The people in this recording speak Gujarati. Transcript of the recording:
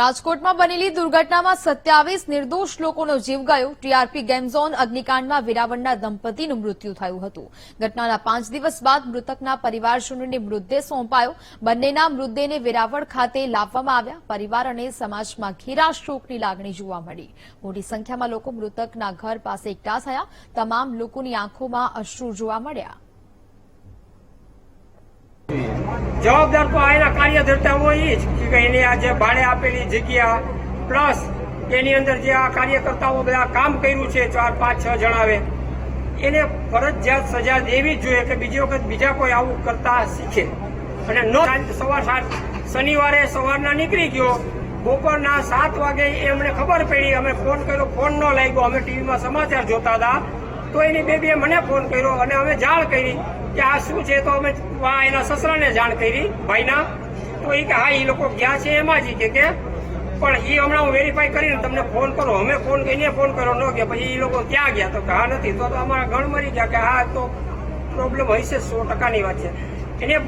રાજકોટમાં બનેલી દુર્ઘટનામાં સત્યાવીસ નિર્દોષ લોકોનો જીવ ગયો. ટીઆરપી ગેમઝોન અગ્નિકાંડમાં વેરાવળના દંપતીનું મૃત્યુ થયું હતું. ઘટનાના પાંચ દિવસ બાદ મૃતકના પરિવારજનોને મૃતદેહ સોંપાયો. બંનેના મૃતદેહને વેરાવળ ખાતે લાવવામાં આવ્યા. પરિવાર અને સમાજમાં ઘેરા શોકની લાગણી જોવા મળી. મોટી સંખ્યામાં લોકો મૃતકના ઘર પાસે એકઠા થયા. તમામ લોકોની આંખોમાં અશ્રુ જોવા મળ્યા. જવાબદાર તો આના કાર્યધર્તા હોય એ જ કે એને આ જે ભાડે આપેલી જગ્યા પ્લસ એની અંદર જે આ કાર્યકર્તાઓ બધા કામ કર્યું છે ચાર, પાંચ, છ જણાવે એને ફરજિયાત સજા દેવી જ જોઈએ કે બીજી વખત બીજા કોઈ આવું કરતા શીખે. અને નો સવાર સાત શનિવારે સવારના નીકળી ગયો, બપોરના સાત વાગે એમને ખબર પડી, અમે ફોન કર્યો, ફોન ન લાગ્યો, અમે ટીવીમાં સમાચાર જોતા હતા. તો એની બેબીએ મને ફોન કર્યો અને અમે જાણ કરી કે આ શું છે? તો અમે આ એના સસરાને જાણ કરી, ભાઈના. તો એ કે હા એ લોકો ગયા છે એમાં જ. કે પણ એ હમણાં હું વેરીફાઈ કરીને તમને ફોન કરો. અમે ફોન કરીને ફોન કર્યો. ન કે પછી એ લોકો ક્યાં ગયા? તો કે હા, નથી. તો અમારા ગણ મરી ગયા કે હા, તો પ્રોબ્લેમ હશે સો ટકાની વાત છે. એને